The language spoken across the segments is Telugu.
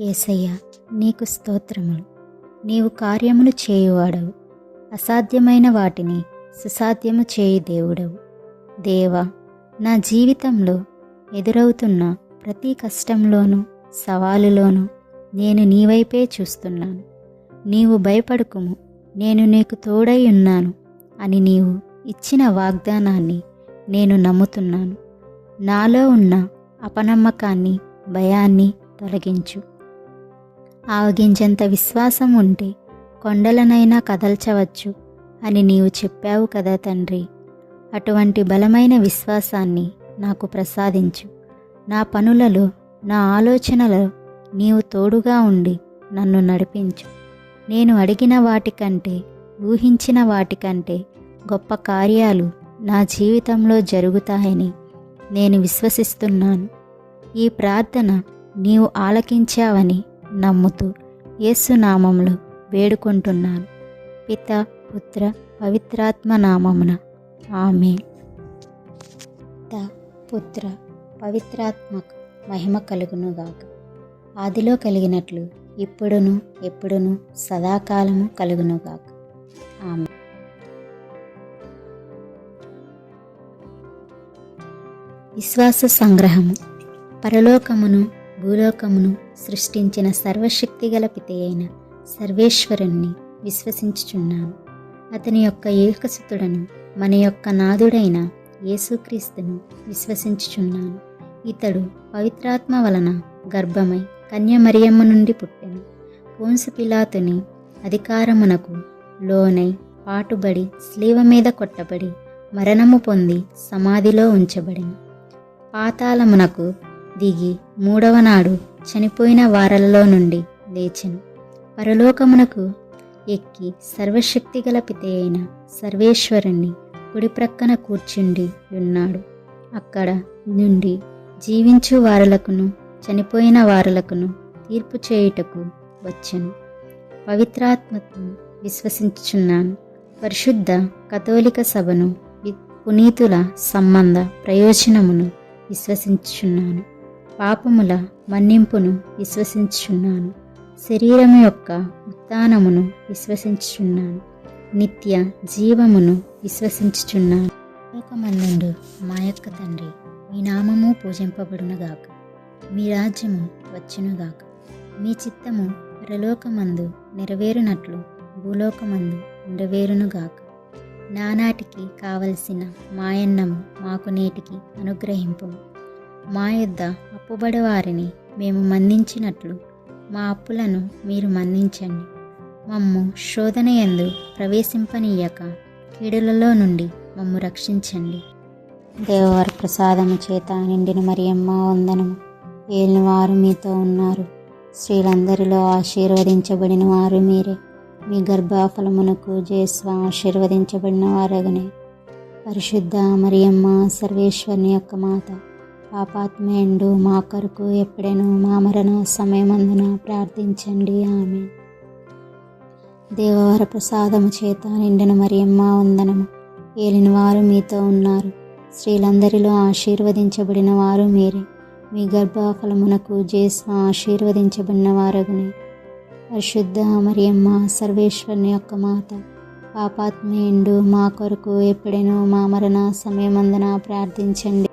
ఏసయ్య నీకు స్తోత్రములు. నీవు కార్యములు చేయువాడవు. అసాధ్యమైన వాటిని సుసాధ్యము చేయి దేవుడవు. దేవా నా జీవితంలో ఎదురవుతున్న ప్రతి కష్టంలోనూ సవాలులోనూ నేను నీ వైపే చూస్తున్నాను. నీవు భయపడుకుము నేను నీకు తోడై ఉన్నాను అని నీవు ఇచ్చిన వాగ్దానాన్ని నేను నమ్ముతున్నాను. నాలో ఉన్న అపనమ్మకాన్ని భయాన్ని తొలగించు. ఆవగించంత విశ్వాసం ఉంటే కొండలనైనా కదల్చవచ్చు అని నీవు చెప్పావు కదా తండ్రి. అటువంటి బలమైన విశ్వాసాన్ని నాకు ప్రసాదించు. నా పనులలో నా ఆలోచనలో నీవు తోడుగా ఉండి నన్ను నడిపించు. నేను అడిగిన వాటికంటే ఊహించిన వాటికంటే గొప్ప కార్యాలు నా జీవితంలో జరుగుతాయని నేను విశ్వసిస్తున్నాను. ఈ ప్రార్థన నీవు ఆలకించావని నమ్ముతూ యేసునామంలో వేడుకుంటున్నాను. పిత పుత్ర పవిత్రాత్మ నామమున. ఆమె పిత పుత్ర పవిత్రాత్మక మహిమ కలుగునుగాక. ఆదిలో కలిగినట్లు ఇప్పుడును ఎప్పుడును సదాకాలము కలుగునుగాక. ఆమె విశ్వాస సంగ్రహము. పరలోకమును భూలోకమును సృష్టించిన సర్వశక్తిగల పిత అయిన సర్వేశ్వరుణ్ణి విశ్వసించుచున్నాను. అతని యొక్క ఏకసుతుడను మన యొక్క నాదుడైన యేసుక్రీస్తును విశ్వసించుచున్నాను. ఇతడు పవిత్రాత్మ వలన గర్భమై కన్యమరియమ్మ నుండి పుట్టెను. పోన్సు పిలాతుని అధికారమునకు లోనై పాటుబడి స్లీవ మీద కొట్టబడి మరణము పొంది సమాధిలో ఉంచబడిన. పాతాళమునకు దిగి మూడవ నాడు చనిపోయిన వారలలో నుండి లేచెను. పరలోకమునకు ఎక్కి సర్వశక్తిగల పితే అయిన సర్వేశ్వరుణ్ణి కుడి ప్రక్కన కూర్చుండి ఉన్నాడు. అక్కడ నుండి జీవించు వారలకును చనిపోయిన వారలకును తీర్పు చేయుటకు వచ్చెను. పవిత్రాత్మకు విశ్వసించుచున్నాను. పరిశుద్ధ కథోలిక సభను పునీతుల సంబంధ ప్రయోజనమును విశ్వసించుచున్నాను. పాపముల మన్నింపును విశ్వసించుచున్నాను. శరీరము యొక్క ఉత్థానమును విశ్వసించుచున్నాను. నిత్య జీవమును విశ్వసించుచున్నాను. లోకమందుండు మా యొక్క తండ్రి మీ నామము పూజింపబడునుగాక. మీ రాజ్యము వచ్చునుగాక. మీ చిత్తము పరలోకమందు నెరవేరునట్లు భూలోకమందు నెరవేరునుగాక నానాటికి కావలసిన మాయన్నము మాకు నేటికి అనుగ్రహింపు మా యొద్ద అప్పుబడి వారిని మేము మన్నించినట్లు. మా అప్పులను మీరు మన్నించండి. మమ్ము శోధన యందు ప్రవేశింపనీయక. కీడులలో నుండి మమ్ము రక్షించండి. దేవవారి ప్రసాదము చేత నిండిన మరియమ్మ వందనము. ఏలిన వారు మీతో ఉన్నారు. స్త్రీలందరిలో ఆశీర్వదించబడిన వారు మీరే. మీ గర్భఫలమునకు జయస్వ ఆశీర్వదించబడిన వారగనే. పరిశుద్ధ మరియమ్మ సర్వేశ్వరుని యొక్క మాత. పాపాత్మేండు మా కొరకు ఎప్పుడైనా మా మరణ సమయమందున ప్రార్థించండి. ఆమె దేవవర ప్రసాదము చేత నిండిన మరియమ్మ వందనము. ఏలిన వారు మీతో ఉన్నారు. స్త్రీలందరిలో ఆశీర్వదించబడిన వారు మీరే. మీ గర్భఫలమునకు జేస్వ ఆశీర్వదించబడిన వారగుని పరిశుద్ధ మరియమ్మ సర్వేశ్వరుని యొక్క మాత పాపాత్మేండు మా కొరకు ఎప్పుడైనా మా మరణ సమయమందున ప్రార్థించండి.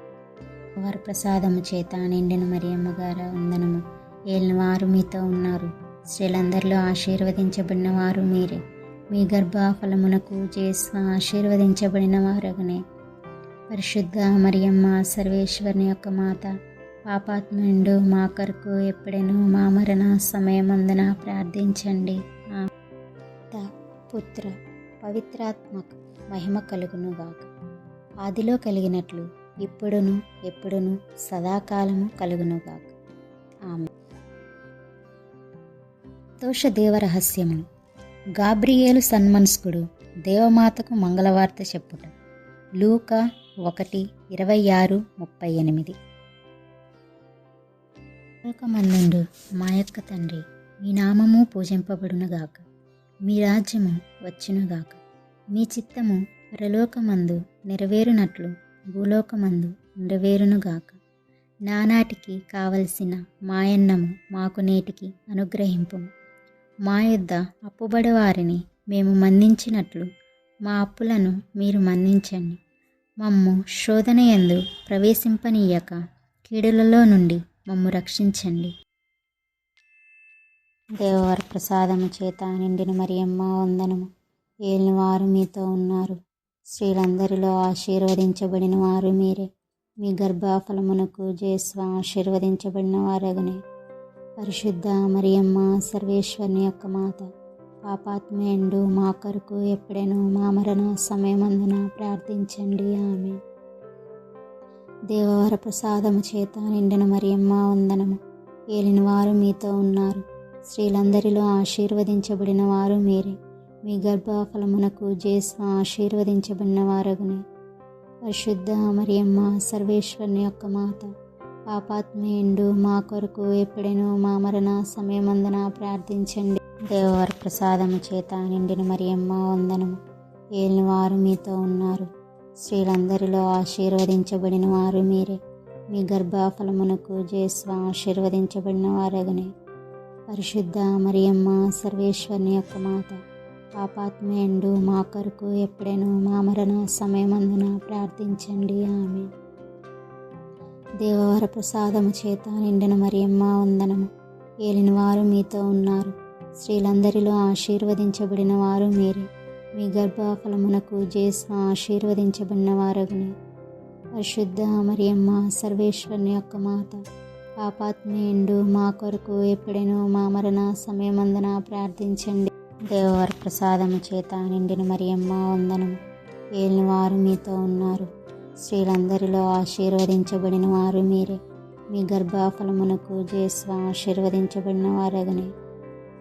వారి ప్రసాదము చేత నిండిన మరియమ్మ గారు వందనము. ఏలిన వారు మీతో ఉన్నారు. స్త్రీలందరిలో ఆశీర్వదించబడిన వారు మీరే. మీ గర్భఫలమునకు చేసిన ఆశీర్వదించబడిన వారగనే. పరిశుద్ధ మరియమ్మ సర్వేశ్వరుని యొక్క మాత పాపాత్ముండు మా కొరకు ఎప్పుడైనా మా మరణ సమయమందున ప్రార్థించండి. ఆ పుత్ర పవిత్రాత్మక మహిమ కలుగునుగాక. ఆదిలో కలిగినట్లు ఇప్పుడును ఎప్పుడును సదాకాలము కలుగునుగాక. ఆమె దోష దేవరహస్యము గాబ్రియేలు సన్మనస్కుడు దేవమాతకు మంగళవార్త చెప్పుట. లూకా ఒకటి ఇరవై ఆరు ముప్పై ఎనిమిది. మందుండు మా యొక్క తండ్రి మీ నామము పూజింపబడునుగాక. మీ రాజ్యము వచ్చునుగాక. మీ చిత్తము పరలోకమందు నెరవేరునట్లు భూలోకమందు నెరవేరునుగాక నానాటికి కావలసిన మాయన్నము మాకు నేటికి అనుగ్రహింపు మా యొద్ద అప్పుబడి వారిని మేము మన్నించినట్లు మా అప్పులను మీరు మన్నించండి. మమ్ము శోధన యందు ప్రవేశింపనీయక కీడులలో నుండి మమ్ము రక్షించండి. దేవవర ప్రసాదము చేత నిండిన మరియమ్మ వందనము. ఏలినవారు మీతో ఉన్నారు. స్త్రీలందరిలో ఆశీర్వదించబడిన వారు మీరే. మీ గర్భఫలమునకు జయస్వ ఆశీర్వదించబడిన వారగనే. పరిశుద్ధ మరియమ్మ సర్వేశ్వరుని యొక్క మాత పాపాత్మయండు మా కొరకు ఎప్పుడైనా మా మరణ సమయమందున ప్రార్థించండి. ఆమె దేవవర ప్రసాదము చేత నిండిన మరియమ్మ వందనము. ఏలిన వారు మీతో ఉన్నారు. స్త్రీలందరిలో ఆశీర్వదించబడిన వారు మీరే. మీ గర్భఫలమునకు జేసు ఆశీర్వదించబడిన వారగుని. పరిశుద్ధ మరియమ్మ సర్వేశ్వరుని యొక్క మాత పాపాత్మయుండు మా కొరకు ఎప్పుడైనా మా మరణ సమయమందున ప్రార్థించండి. దేవవర ప్రసాదము చేత నిండిన మరియమ్మ వందనము. ఏలిన వారు మీతో ఉన్నారు. స్త్రీలందరిలో ఆశీర్వదించబడిన వారు మీరే. మీ గర్భఫలమునకు జేసు ఆశీర్వదించబడిన వారగుని. పరిశుద్ధ మరియమ్మ సర్వేశ్వరుని యొక్క మాత పాపాత్మయండు మా కొరకు ఎప్పుడైనా మా మరణ సమయమందున ప్రార్థించండి. ఆమె దేవవర ప్రసాదము చేత నిండిన మరియమ్మ వందనము. ఏలిన వారు మీతో ఉన్నారు. స్త్రీలందరిలో ఆశీర్వదించబడిన వారు మీరే. మీ గర్భఫలమునకు జేసు ఆశీర్వదించబడిన వారగుని పరిశుద్ధ మరియమ్మ సర్వేశ్వరుని యొక్క మాత పాపాత్మయండు మా కొరకు ఎప్పుడైనా మా మరణ సమయమందున ప్రార్థించండి. దేవవర ప్రసాదము చేత నిండిన మరియమ్మ వందనం. ఏలిన వారు మీతో ఉన్నారు. స్త్రీలందరిలో ఆశీర్వదించబడిన వారు మీరే. మీ గర్భఫలమునకు జేస్వ ఆశీర్వదించబడిన వారగని.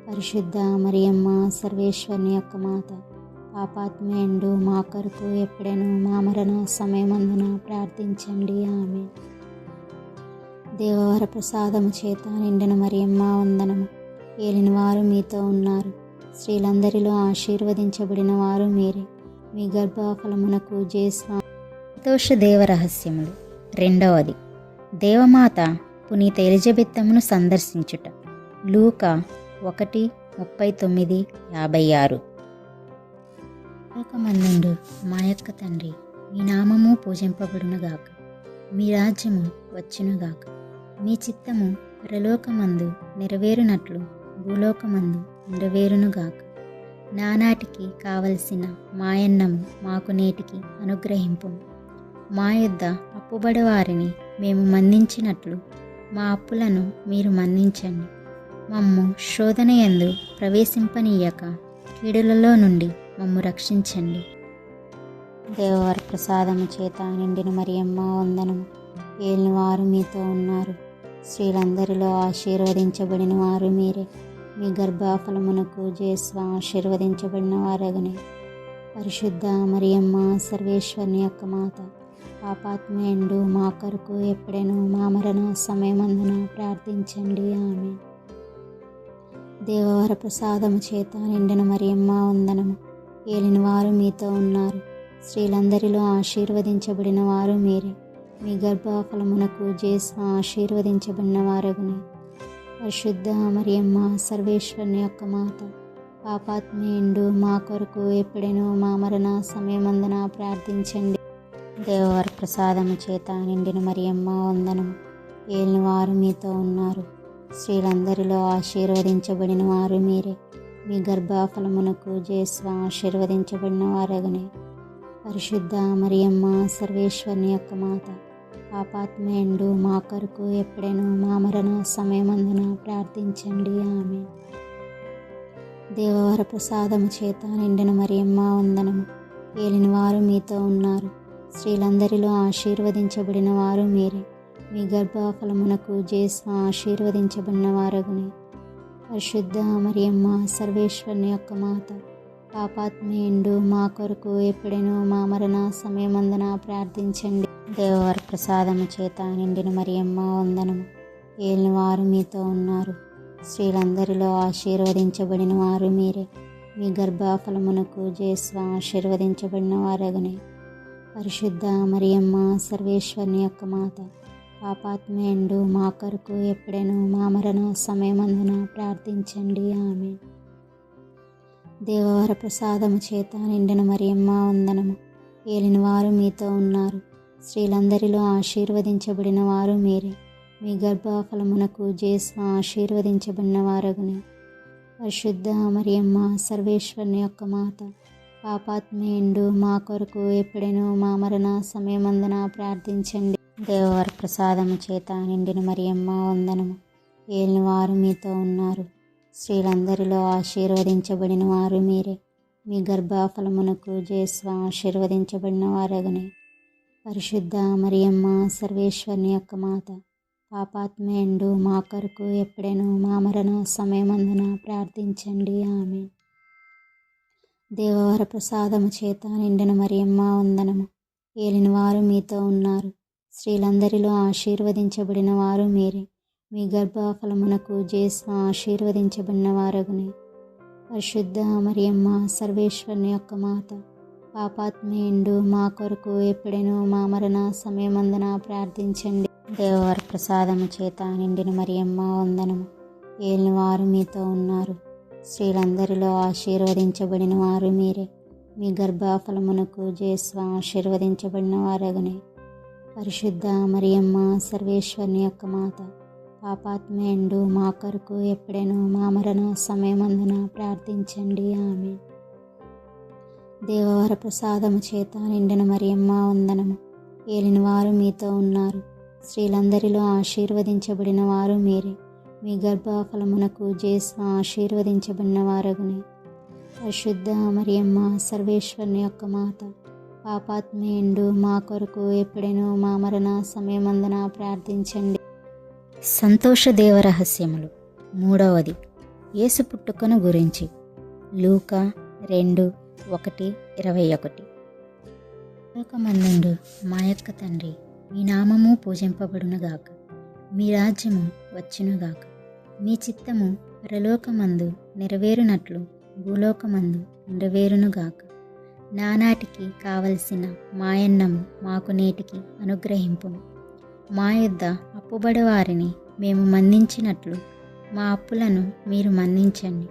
పరిశుద్ధ మరియమ్మ సర్వేశ్వరుని యొక్క మాత పాపాత్మయండు మా కొరకు ఎప్పుడైనా మా మరణ సమయమందున ప్రార్థించండి. ఆమె దేవవర ప్రసాదము చేత నిండిన మరియమ్మ వందనము ఏలిన వారు మీతో ఉన్నారు. స్త్రీలందరిలో ఆశీర్వదించబడిన వారు మీరే. మీ గర్భఫలమునకు జేస్వ సంతోష దేవ రహస్యములు. రెండవది దేవమాత పునీత ఎలిజబెత్తమును సందర్శించుట. లూక ఒకటి ముప్పై తొమ్మిది యాభై ఆరు. లోకమందుండు మా యొక్క తండ్రి మీ నామము పూజింపబడునుగాక మీ రాజ్యము వచ్చునుగాక మీ చిత్తము పరలోకమందు నెరవేరునట్లు భూలోకమందు నెరవేరునుగాక నానాటికి కావలసిన మాయన్నము మాకు నేటికి అనుగ్రహింపు. మా యొద్ద అప్పుబడి వారిని మేము మందించినట్లు మా అప్పులను మీరు మన్నించండి. మమ్ము శోధన ఎందు ప్రవేశింపనీయక కీడులలో నుండి మమ్ము రక్షించండి. దేవవర ప్రసాదము చేత నిండిన మరియమ్మ వందనము ఏలిన వారు మీతో ఉన్నారు. స్త్రీలందరిలో ఆశీర్వదించబడిన వారు మీరే. మీ గర్భఫలమునకు జయస్వ ఆశీర్వదించబడిన వారగని. పరిశుద్ధ మరియమ్మ సర్వేశ్వరుని యొక్క మాత పాపాత్మయండు మా కొరకు ఎప్పుడైనా మా మరణ సమయమందున ప్రార్థించండి. ఆమె దేవవర ప్రసాదము చేత నిండిన మరియమ్మ వందనము. ఏలిన వారు మీతో ఉన్నారు. స్త్రీలందరిలో ఆశీర్వదించబడిన వారు మీరే. మీ గర్భఫలమునకు జేస్వ ఆశీర్వదించబడిన వారగునే. పరిశుద్ధ మరియమ్మ సర్వేశ్వరుని యొక్క మాత పాపాత్మయండు మా కొరకు ఎప్పుడైనా మా మరణ సమయమందన ప్రార్థించండి. దేవవారి ప్రసాదము చేత నిండిన మరియమ్మ వందనం ఏలిన వారు మీతో ఉన్నారు. స్త్రీలందరిలో ఆశీర్వదించబడిన వారు మీరే. మీ గర్భఫలమునకు జయస్వ ఆశీర్వదించబడిన వారగనే. పరిశుద్ధ మరియమ్మ సర్వేశ్వరుని యొక్క మాత పాపాత్మయండు మా కొరకు ఎప్పుడైనా మా మరణ సమయమందున ప్రార్థించండి. ఆమె దేవవర ప్రసాదము చేత నిండిన మరియమ్మ వందనము. ఏలిన వారు మీతో ఉన్నారు. స్త్రీలందరిలో ఆశీర్వదించబడిన వారు మీరే. మీ గర్భఫలమునకు జేసు ఆశీర్వదించబడిన వారగుని. పరిశుద్ధ మరియమ్మ సర్వేశ్వరుని యొక్క మాత పాపాత్మేయుడు మా కొరకు ఎప్పుడైనా మా మరణ సమయమందున ప్రార్థించండి. దేవవర ప్రసాదము చేత నిండిన మరియమ్మ వందనము. ఏలిన వారు మీతో ఉన్నారు. స్త్రీలందరిలో ఆశీర్వదించబడిన వారు మీరే. మీ గర్భఫలమునకు జయస్వ ఆశీర్వదించబడిన వారగని. పరిశుద్ధ మరియమ్మ సర్వేశ్వరుని యొక్క మాత పాపాత్మయండు మా కొరకు ఎప్పుడైనా మా మరణ సమయమందున ప్రార్థించండి. ఆమె దేవవర ప్రసాదము చేత నిండిన మరియమ్మ వందనము. ఏలిన వారు మీతో ఉన్నారు. స్త్రీలందరిలో ఆశీర్వదించబడిన వారు మీరే. మీ గర్భఫలమునకు జేసు ఆశీర్వదించబడిన వారగుని. పరిశుద్ధ మరియమ్మ సర్వేశ్వరుని యొక్క మాత పాపాత్మేయండు మా కొరకు ఎప్పుడైనా మా మరణ సమయమందున ప్రార్థించండి. దేవవర ప్రసాదము చేత నిండిన మరియమ్మ వందనము. ఏలిన వారు మీతో ఉన్నారు. స్త్రీలందరిలో ఆశీర్వదించబడిన వారు మీరే. మీ గర్భఫలమునకు జేసు ఆశీర్వదించబడిన వారగునే. పరిశుద్ధ మరియమ్మ సర్వేశ్వరుని యొక్క మాత పాపాత్మయండు మా కొరకు ఎప్పుడైనా మా మరణ సమయమందున ప్రార్థించండి. ఆమె దేవవర ప్రసాదము చేత నిండిన మరియమ్మ వందనము. ఏలిన వారు మీతో ఉన్నారు. స్త్రీలందరిలో ఆశీర్వదించబడిన వారు మీరే. మీ గర్భఫలమునకు జేసు ఆశీర్వదించబడిన వారగునే. పరిశుద్ధ మరియమ్మ సర్వేశ్వరుని యొక్క మాత పాపాత్మేయండు. మా కొరకు ఎప్పుడైనా మా మరణ సమయమందన ప్రార్థించండి. దేవవర ప్రసాదము చేత నిండిన మరియమ్మ వందనము ఏలిన వారు మీతో ఉన్నారు. స్త్రీలందరిలో ఆశీర్వదించబడిన వారు మీరే. మీ గర్భఫలమునకు జేసు ఆశీర్వదించబడిన వారగనే. పరిశుద్ధ మరియమ్మ సర్వేశ్వరుని యొక్క మాత పాపాత్మయండు. మా కొరకు ఎప్పుడైనా మా మరణ సమయమందున ప్రార్థించండి. ఆమె దేవవర ప్రసాదము చేత నిండిన మరియమ్మ వందనము. ఏలిన వారు మీతో ఉన్నారు. స్త్రీలందరిలో ఆశీర్వదించబడిన వారు మీరే. మీ గర్భఫలమునకు జేసు ఆశీర్వదించబడిన వారగునే. పరిశుద్ధ మరియమ్మ సర్వేశ్వరుని యొక్క మాత పాపాత్మేయండు మా కొరకు ఎప్పుడైనా మా మరణ సమయమందున ప్రార్థించండి. సంతోష దేవరహస్యములు మూడవది యేసు పుట్టుకను గురించి. లూక రెండు ఒకటి ఇరవై ఒకటి. లోకమందుండు మా యొక్క తండ్రి మీ నామము పూజింపబడునుగాక మీ రాజ్యము వచ్చునుగాక మీ చిత్తము పరలోకమందు నెరవేరునట్లు భూలోకమందు నెరవేరునుగాక నానాటికి కావలసిన మాయన్నము మాకు నేటికి అనుగ్రహింపు మా యొద్ద అప్పుబడి వారిని మేము మన్నించినట్లు మా అప్పులను మీరు మన్నించండి.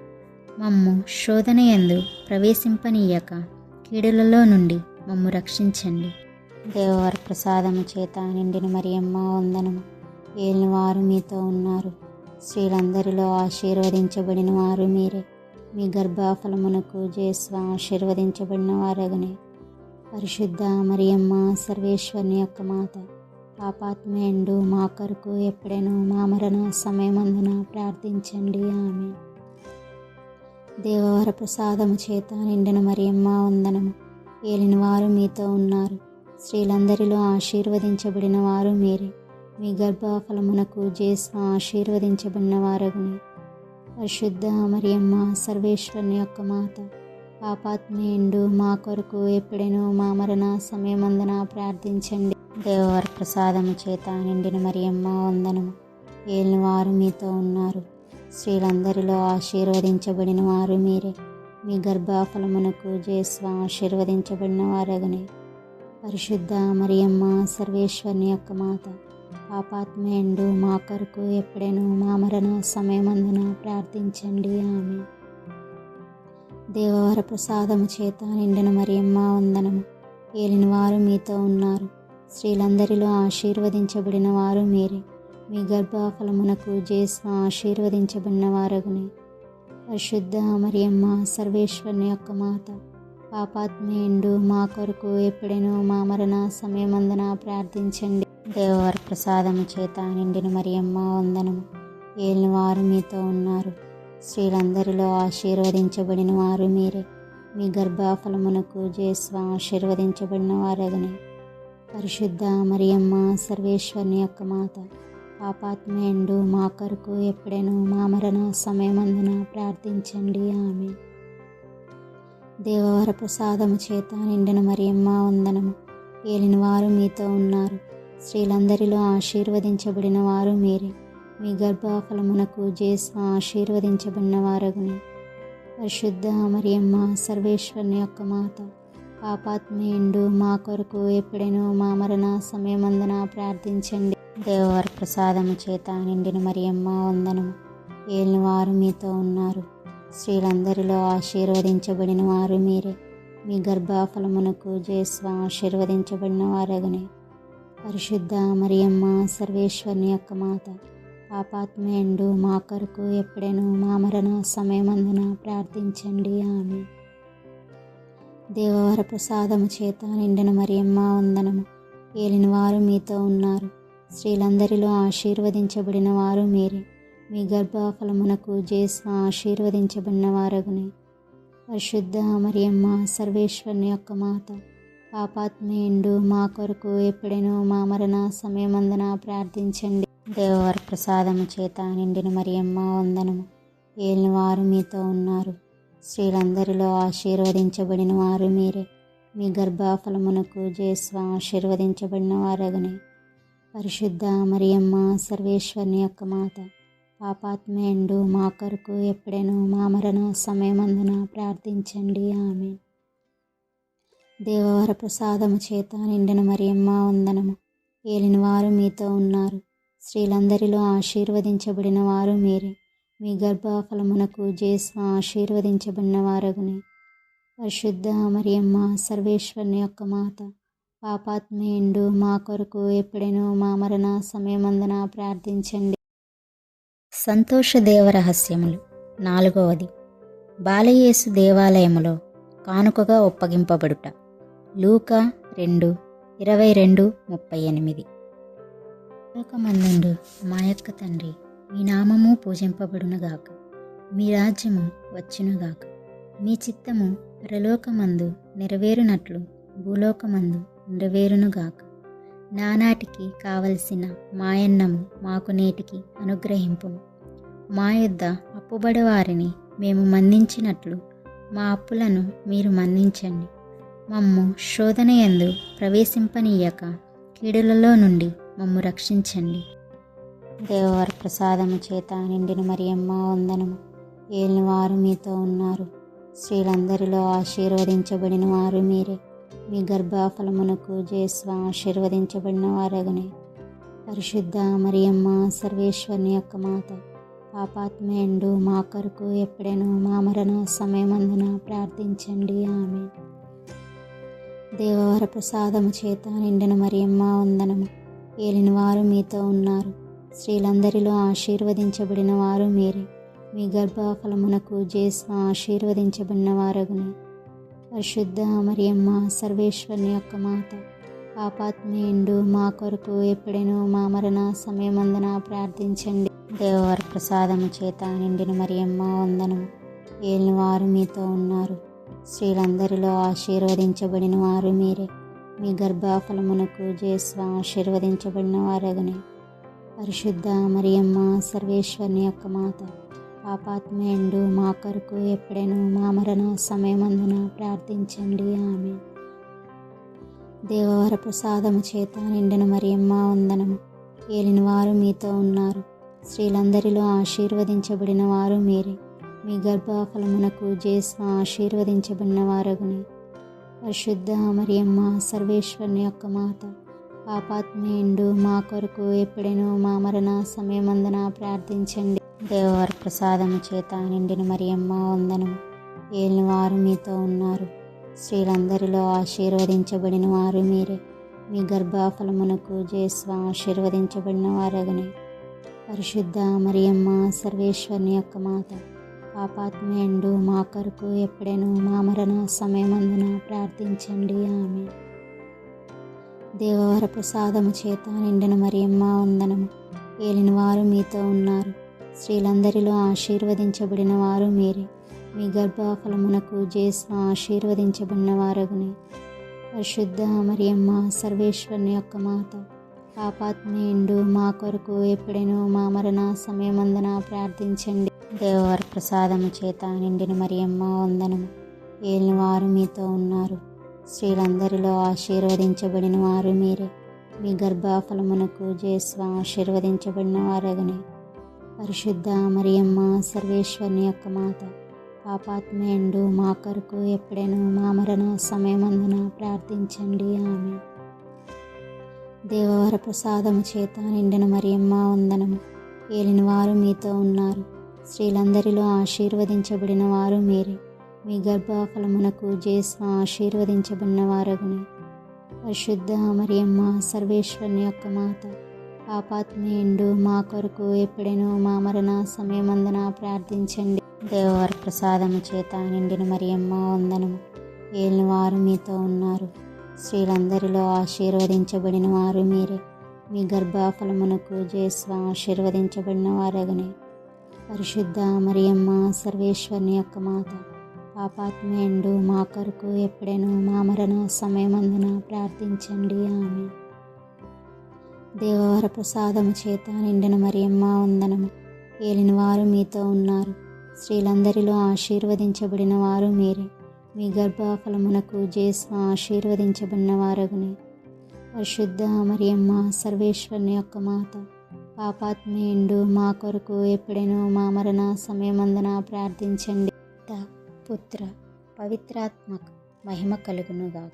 మమ్ము శోధన ఎందు ప్రవేశింపనీయక. కీడులలో నుండి మమ్ము రక్షించండి. దేవవారి ప్రసాదము చేత నిండిన మరియమ్మ వందనము. ఏలిన వారు మీతో ఉన్నారు. స్త్రీలందరిలో ఆశీర్వదించబడిన వారు మీరే. మీ గర్భఫలమునకు జేసు ఆశీర్వదించబడిన వారగనే. పరిశుద్ధ మరియమ్మ సర్వేశ్వరుని యొక్క మాత పాపాత్మయండు మా కొరకు ఎప్పుడైనా మా మరణ సమయమందున ప్రార్థించండి. ఆమె దేవవర ప్రసాదము చేత నిండిన మరియమ్మ వందనము. ఏలిన వారు మీతో ఉన్నారు. స్త్రీలందరిలో ఆశీర్వదించబడిన వారు మీరే. మీ గర్భఫలమునకు జేసు ఆశీర్వదించబడిన వారగుని పరిశుద్ధ మరియమ్మ సర్వేశ్వరుని యొక్క మాత పాపాత్మేయండు మా కొరకు ఎప్పుడైనా మా మరణ సమయమందున ప్రార్థించండి. దేవవర ప్రసాదము చేత నిండిన మరియమ్మ వందనము. ఏలిన వారు మీతో ఉన్నారు. స్త్రీలందరిలో ఆశీర్వదించబడిన వారు మీరే. మీ గర్భఫలమునకు జేసు ఆశీర్వదించబడిన వారగని. పరిశుద్ధ మరియమ్మ సర్వేశ్వరుని యొక్క మాత పాపాత్మయండు మా కొరకు ఎప్పుడైనా మా మరణ సమయమందున ప్రార్థించండి. ఆమె దేవవర ప్రసాదము చేత నిండిన మరియమ్మ వందనము. ఏలిన వారు మీతో ఉన్నారు. స్త్రీలందరిలో ఆశీర్వదించబడిన వారు మీరే. మీ గర్భఫలమునకు జేసు ఆశీర్వదించబడిన వారగుని. పరిశుద్ధ మరియమ్మ సర్వేశ్వరుని యొక్క మాత పాపాత్మేయండు మా కొరకు ఎప్పుడైనా మా మరణ సమయమందున ప్రార్థించండి. దేవవారి ప్రసాదము చేత నిండిన మరియమ్మ వందనము. ఏలిన వారు మీతో ఉన్నారు. స్త్రీలందరిలో ఆశీర్వదించబడిన వారు మీరే. మీ గర్భఫలమునకు జేసు ఆశీర్వదించబడిన వారగని. పరిశుద్ధ మరియమ్మ సర్వేశ్వరుని యొక్క మాత పాపాత్మయండు మా కొరకు ఎప్పుడైనా మా మరణ సమయమందున ప్రార్థించండి. ఆమె దేవవర ప్రసాదము చేత నిండిన మరియమ్మ వందనము. ఏలిన వారు మీతో ఉన్నారు. స్త్రీలందరిలో ఆశీర్వదించబడిన వారు మీరే. మీ గర్భఫలమునకు జేసు ఆశీర్వదించబడిన వారగుని. పరిశుద్ధ మరియమ్మ సర్వేశ్వరుని యొక్క మాత పాపాత్మేయండు మా కొరకు ఎప్పుడైనా మా మరణ సమయమందున ప్రార్థించండి. దేవవర ప్రసాదము చేత నిండిన మరియమ్మ వందనం. ఏలిన వారు మీతో ఉన్నారు. స్త్రీలందరిలో ఆశీర్వదించబడిన వారు మీరే. మీ గర్భఫలమునకు జయస్వ ఆశీర్వదించబడిన వారగనే. పరిశుద్ధ మరియమ్మ సర్వేశ్వరుని యొక్క మాత పాపాత్మయండు మా కొరకు ఎప్పుడైనా మా మరణ సమయమందున ప్రార్థించండి. ఆమె దేవవర ప్రసాదము చేత నిండిన మరియమ్మ వందనము. ఏలిన వారు మీతో ఉన్నారు. స్త్రీలందరిలో ఆశీర్వదించబడిన వారు మీరే. మీ గర్భఫలమునకు జేసు ఆశీర్వదించబడిన వారగుని. పరిశుద్ధ మరియమ్మ సర్వేశ్వరుని యొక్క మాత పాపాత్మయండు మా కొరకు ఎప్పుడైనా మా మరణ సమయమందన ప్రార్థించండి. దేవవర ప్రసాదము చేత నిండిన మరియమ్మ వందనము. ఏలిన వారు మీతో ఉన్నారు. స్త్రీలందరిలో ఆశీర్వదించబడిన వారు మీరే. మీ గర్భఫలమునకు జేసు ఆశీర్వదించబడిన వారగనే. పరిశుద్ధ మరియమ్మ సర్వేశ్వరుని యొక్క మాత పాపాత్మయండు మా కొరకు ఎప్పుడైనా మా మరణ సమయమందున ప్రార్థించండి. ఆమె దేవవర ప్రసాదము చేత నిండిన మరియమ్మ వందనము. ఏలిన వారు మీతో ఉన్నారు. స్త్రీలందరిలో ఆశీర్వదించబడిన వారు మీరే. మీ గర్భఫలమునకు జేసు ఆశీర్వదించబడిన వారగుని. పరిశుద్ధ మరియమ్మ సర్వేశ్వరుని యొక్క మాత పాపాత్మయుండు. మా కొరకు ఎప్పుడైనా మా మరణ సమయమందన ప్రార్థించండి. సంతోష దేవరహస్యములు నాలుగవది. బాలయేసు దేవాలయములో కానుకగా ఒప్పగింపబడుట. లూకా రెండు ఇరవై రెండు ముప్పై ఎనిమిది. లోకమందుండు మా యొక్క తండ్రి మీ నామము పూజింపబడునుగాక మీ రాజ్యము వచ్చునుగాక మీ చిత్తము పరలోకమందు నెరవేరునట్లు భూలోకమందు నెరవేరునుగాక నానాటికి కావలసిన మాయన్నము మాకు నేటికి అనుగ్రహింపు. మా యొద్ద అప్పుబడి వారిని మేము మందించినట్లు మా అప్పులను మీరు మందించండి. మమ్ము శోధన ఎందు ప్రవేశింపనీయక కీడులలో నుండి మమ్ము రక్షించండి. దేవవర ప్రసాదము చేత నిండిన మరియమ్మ వందనము ఏలిన వారు మీతో ఉన్నారు. స్త్రీలందరిలో ఆశీర్వదించబడిన వారు మీరే. మీ గర్భఫలమునకు జేస్వ ఆశీర్వదించబడిన వారగని. పరిశుద్ధ మరియమ్మ సర్వేశ్వరుని యొక్క మాత పాపాత్మయండు మా కొరకు ఎప్పుడైనా మా మరణ సమయమందున ప్రార్థించండి. ఆమె దేవవర ప్రసాదము చేత నిండిన మరియమ్మ వందనము. ఏలిన వారు మీతో ఉన్నారు. స్త్రీలందరిలో ఆశీర్వదించబడిన వారు మీరే. మీ గర్భఫలమునకు జేసు ఆశీర్వదించబడిన వారగునే. పరిశుద్ధ మరియమ్మ సర్వేశ్వరుని యొక్క మాత పాపాత్మయండు మా కొరకు ఎప్పుడైనా మా మరణ సమయమందున ప్రార్థించండి. దేవవర ప్రసాదము చేత నిండిన మరియమ్మ వందనము ఏలిన వారు మీతో ఉన్నారు. స్త్రీలందరిలో ఆశీర్వదించబడిన వారు మీరే. మీ గర్భఫలమునకు జేస్వ ఆశీర్వదించబడిన వారగనే. పరిశుద్ధ మరియమ్మ సర్వేశ్వరుని యొక్క మాత పాపాత్మయండు మా కొరకు ఎప్పుడైనా మా మరణ సమయమందున ప్రార్థించండి. ఆమె దేవవర ప్రసాదము చేత నిండిన మరియమ్మ వందనము ఏలిన వారు మీతో ఉన్నారు. స్త్రీలందరిలో ఆశీర్వదించబడిన వారు మీరే. మీ గర్భఫలమునకు జేసు ఆశీర్వదించబడిన వారగుని. పరిశుద్ధ మరియమ్మ సర్వేశ్వరుని యొక్క మాత. పాపాత్మయండు మా కొరకు ఎప్పుడైనా మా మరణ సమయమందున ప్రార్థించండి. దేవవర ప్రసాదము చేత నిండిన మరియమ్మ వందనము ఏలిన వారు మీతో ఉన్నారు. స్త్రీలందరిలో ఆశీర్వదించబడిన వారు మీరే. మీ గర్భఫలమునకు జేస్వ ఆశీర్వదించబడిన వారగనే. పరిశుద్ధ మరియమ్మ సర్వేశ్వరుని యొక్క మాత. పాపాత్మయండు మా కొరకు ఎప్పుడైనా మా మరణ సమయమందున ప్రార్థించండి. ఆమె దేవవర ప్రసాదము చేత నిండిన మరియమ్మ వందనము. ఏలిన వారు మీతో ఉన్నారు. స్త్రీలందరిలో ఆశీర్వదించబడిన వారు మీరే. మీ గర్భఫలమునకు జేసు ఆశీర్వదించబడిన వారగుని పరిశుద్ధ మరియమ్మ సర్వేశ్వరుని యొక్క మాత. పాపాత్మయండు మా కొరకు ఎప్పుడైనా మా మరణ సమయమందన ప్రార్థించండి. దేవవారి ప్రసాదము చేత నిండిన మరియమ్మ వందనము. ఏలిన వారు మీతో ఉన్నారు. స్త్రీలందరిలో ఆశీర్వదించబడిన వారు మీరే. మీ గర్భఫలమునకు జేసు ఆశీర్వదించబడిన వారగనే పరిశుద్ధ మరియమ్మ సర్వేశ్వరుని యొక్క మాత పాపాత్మయండు మా కొరకు ఎప్పుడైనా మా మరణ సమయమందున ప్రార్థించండి. ఆమె దేవవర ప్రసాదము చేత నిండిన మరియమ్మ వందనము. ఏలిన వారు మీతో ఉన్నారు. స్త్రీలందరిలో ఆశీర్వదించబడిన వారు మీరే. మీ గర్భఫలమునకు జేసు ఆశీర్వదించబడిన వారగుని. పరిశుద్ధ మరియమ్మ సర్వేశ్వరుని యొక్క మాత పాపాత్మేయుండు మా కొరకు ఎప్పుడైనా మా మరణ సమయమందున ప్రార్థించండి. దేవవారి ప్రసాదము చేత నిండిన మరియమ్మ వందనము. ఏలిన వారు మీతో ఉన్నారు. స్త్రీలందరిలో ఆశీర్వదించబడిన వారు మీరే. మీ గర్భఫలమునకు జేస్వ ఆశీర్వదించబడిన వారగనే. పరిశుద్ధ మరియమ్మ సర్వేశ్వరుని యొక్క మాత పాపాత్మేయుండు మా కొరకు ఎప్పుడైనా మా మరణ సమయమందున ప్రార్థించండి. ఆమె దేవవర ప్రసాదము చేత నిండిన మరియమ్మ వందనము. ఏలిన వారు మీతో ఉన్నారు. స్త్రీలందరిలో ఆశీర్వదించబడిన వారు మీరే. మీ గర్భఫలమునకు జేసు ఆశీర్వదించబడిన వారగుని. పరిశుద్ధ మరియమ్మ సర్వేశ్వరుని యొక్క మాత పాపాత్మేయుండు మా కొరకు ఎప్పుడైనా మా మరణ సమయమందన ప్రార్థించండి. పుత్ర పవిత్రాత్మక మహిమ కలుగునుగాక.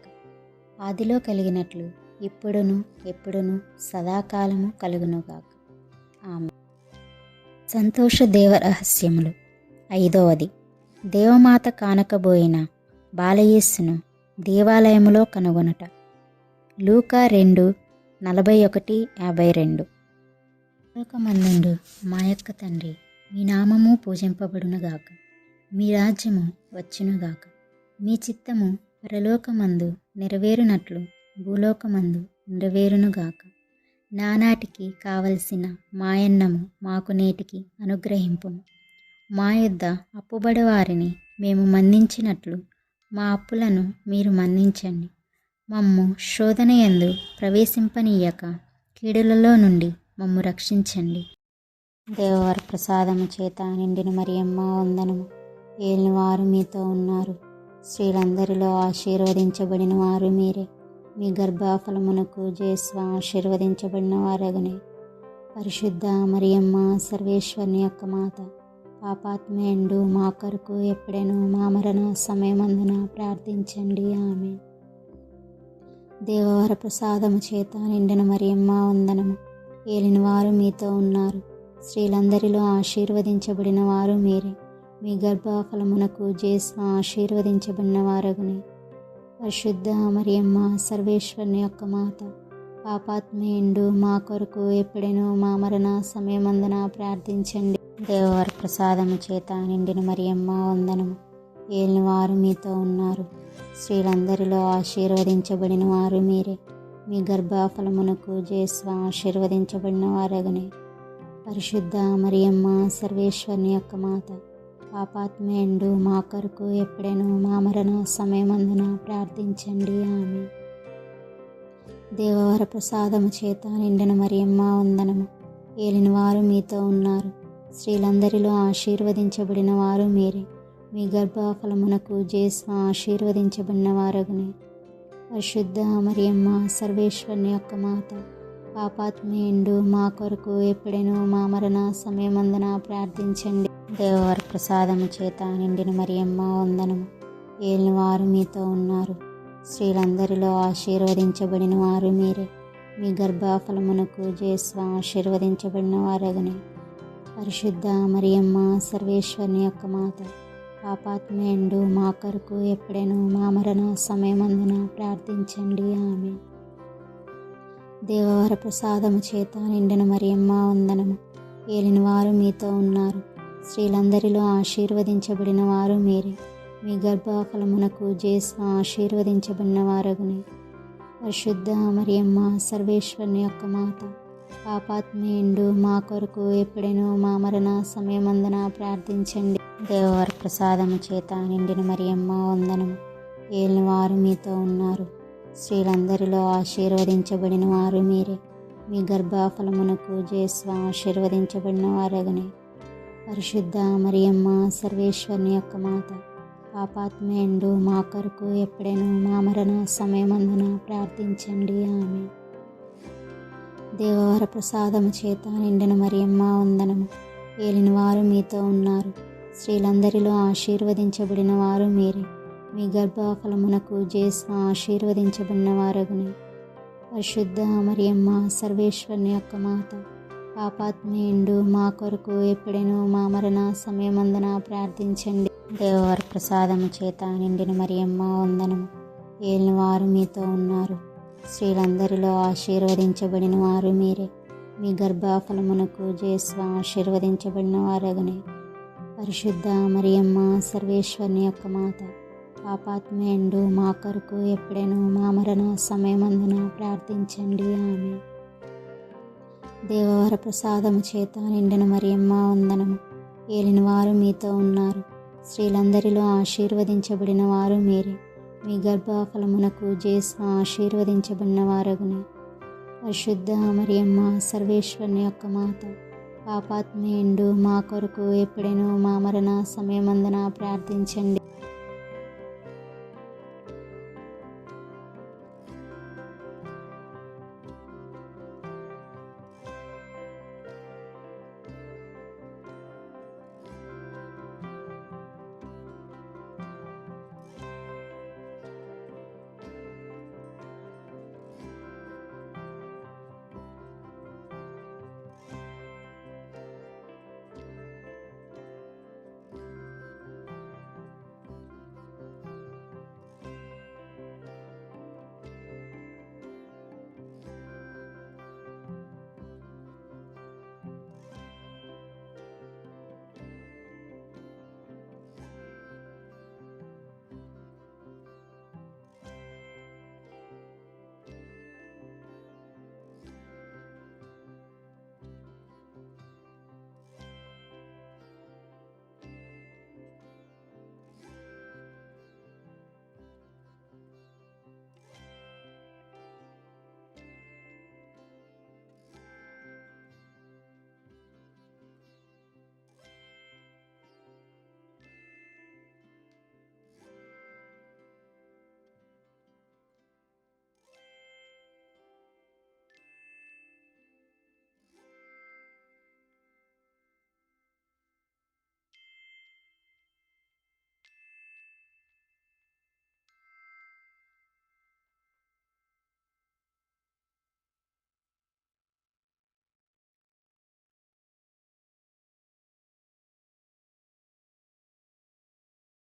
ఆదిలో కలిగినట్లు ఇప్పుడును ఎప్పుడును సదాకాలము కలుగునుగాక. ఆమె సంతోష దేవ రహస్యములు. ఐదవది. దేవమాత కానకబోయిన బాలయేస్సును దేవాలయములో కనుగొనుట. లూకా రెండు నలభై ఒకటి యాభై రెండు లోకమందుండు మా యొక్క తండ్రి మీ నామము పూజింపబడునుగాక. మీ రాజ్యము వచ్చునుగాక. మీ చిత్తము పరలోకమందు నెరవేరునట్లు భూలోకమందు నెరవేరునుగాక నానాటికి కావలసిన మాయన్నము మాకు నేటికి అనుగ్రహింపును. మా యొద్ద అప్పుబడి వారిని మేము మన్నించినట్లు మా అప్పులను మీరు మన్నించండి. మమ్ము శోధనయందు ప్రవేశింపనీయక కీడులలో నుండి మమ్ము రక్షించండి. దేవవారి ప్రసాదము చేత నిండిన మరియమ్మ వందనము. ఏలిన వారు మీతో ఉన్నారు. స్త్రీలందరిలో ఆశీర్వదించబడిన వారు మీరే. మీ గర్భఫలమునకు జేస్వ ఆశీర్వదించబడిన వారగని. పరిశుద్ధ మరియమ్మ సర్వేశ్వరుని యొక్క మాత పాపాత్మేయుండు మా కొరకు ఎప్పుడైనా మా మరణ సమయమందున ప్రార్థించండి. ఆమె దేవవర ప్రసాదము చేత నిండిన మరియమ్మ వందనము. ఏలిన వారు మీతో ఉన్నారు. స్త్రీలందరిలో ఆశీర్వదించబడిన వారు మీరే. మీ గర్భఫలమునకు జేసు ఆశీర్వదించబడిన వారగునే. పరిశుద్ధ మరియమ్మ సర్వేశ్వరుని యొక్క మాత పాపాత్మేయుండు మా కొరకు ఎప్పుడైనా మా మరణ సమయమందన ప్రార్థించండి. దేవవారి ప్రసాదము చేత నిండిన మరియమ్మ వందనము. ఏలిన వారు మీతో ఉన్నారు. స్త్రీలందరిలో ఆశీర్వదించబడిన వారు మీరే. మీ గర్భఫలమునకు జేస్వ ఆశీర్వదించబడిన వారగనే. పరిశుద్ధ మరియమ్మ సర్వేశ్వరుని యొక్క మాత పాపాత్మేయుండు మా కొరకు ఎప్పుడైనా మా మరణ సమయమందున ప్రార్థించండి. ఆమె దేవవర ప్రసాదము చేత నిండిన మరియమ్మ వందనము. ఏలిన వారు మీతో ఉన్నారు. స్త్రీలందరిలో ఆశీర్వదించబడిన వారు మీరే. మీ గర్భఫలమునకు జేస్వ ఆశీర్వదించబడిన వారగుని పరిశుద్ధ మరియమ్మ సర్వేశ్వరుని యొక్క మాత పాపాత్మేయుండు మా కొరకు ఎప్పుడైనా మా మరణ సమయమందున ప్రార్థించండి. దేవవర ప్రసాదము చేత నిండిన మరియమ్మ వందనము. ఏలిన వారు మీతో ఉన్నారు. స్త్రీలందరిలో ఆశీర్వదించబడిన వారు మీరే. మీ గర్భఫలమునకు జయస్వ ఆశీర్వదించబడిన వారగని. పరిశుద్ధ మరియమ్మ సర్వేశ్వరుని యొక్క మాత పాపాత్మయండు మా కొరకు ఎప్పుడైనా మా మరణ సమయమందున ప్రార్థించండి. ఆమె దేవవర ప్రసాదము చేత నిండిన మరియమ్మ వందనము. ఏలిన వారు మీతో ఉన్నారు. స్త్రీలందరిలో ఆశీర్వదించబడిన వారు మీరే. మీ గర్భఫలమునకు జేసు ఆశీర్వదించబడిన వారగుని. పరిశుద్ధ మరియమ్మ సర్వేశ్వరుని యొక్క మాత పాపాత్మేయుండు మా కొరకు ఎప్పుడైనా మా మరణ సమయమందున ప్రార్థించండి. దేవవారి ప్రసాదము చేత నిండిన మరియమ్మ వందనము. ఏలిన వారు మీతో ఉన్నారు. స్త్రీలందరిలో ఆశీర్వదించబడిన వారు మీరే. మీ గర్భఫలమునకు జేసు ఆశీర్వదించబడిన వారగనే. పరిశుద్ధ మరియమ్మ సర్వేశ్వరుని యొక్క మాత పాపాత్మేయుండు మా కొరకు ఎప్పుడైనా మా మరణ సమయమందున ప్రార్థించండి. ఆమె దేవవర ప్రసాదము చేత నిండిన మరియమ్మ వందనము. ఏలిన వారు మీతో ఉన్నారు. స్త్రీలందరిలో ఆశీర్వదించబడిన వారు మీరే. మీ గర్భఫలమునకు జేసు ఆశీర్వదించబడిన వారగుని పరిశుద్ధ మరియమ్మ సర్వేశ్వరుని యొక్క మాత పాపాత్మేయుండు మా కొరకు ఎప్పుడైనా మా మరణ సమయమందున ప్రార్థించండి. దేవవారి ప్రసాదము చేత నిండిన మరియమ్మ వందనము. ఏలిన వారు మీతో ఉన్నారు. స్త్రీలందరిలో ఆశీర్వదించబడిన వారు మీరే. మీ గర్భఫలమునకు జేస్వ ఆశీర్వదించబడిన వారగనే. పరిశుద్ధ మరియమ్మ సర్వేశ్వరుని యొక్క మాత పాపాత్మేయుండు మా కొరకు ఎప్పుడైనా మా మరణ సమయమందున ప్రార్థించండి. ఆమె దేవవర ప్రసాదము చేత నిండిన మరియమ్మ వందనము. ఏలిన వారు మీతో ఉన్నారు. స్త్రీలందరిలో ఆశీర్వదించబడిన వారు మీరే. మీ గర్భఫలమునకు జేసు ఆశీర్వదించబడిన వారగుని. పరిశుద్ధ మరియమ్మ సర్వేశ్వరుని యొక్క మాత పాపాత్మేయుండు మా కొరకు ఎప్పుడైనా మా మరణ సమయమందున ప్రార్థించండి.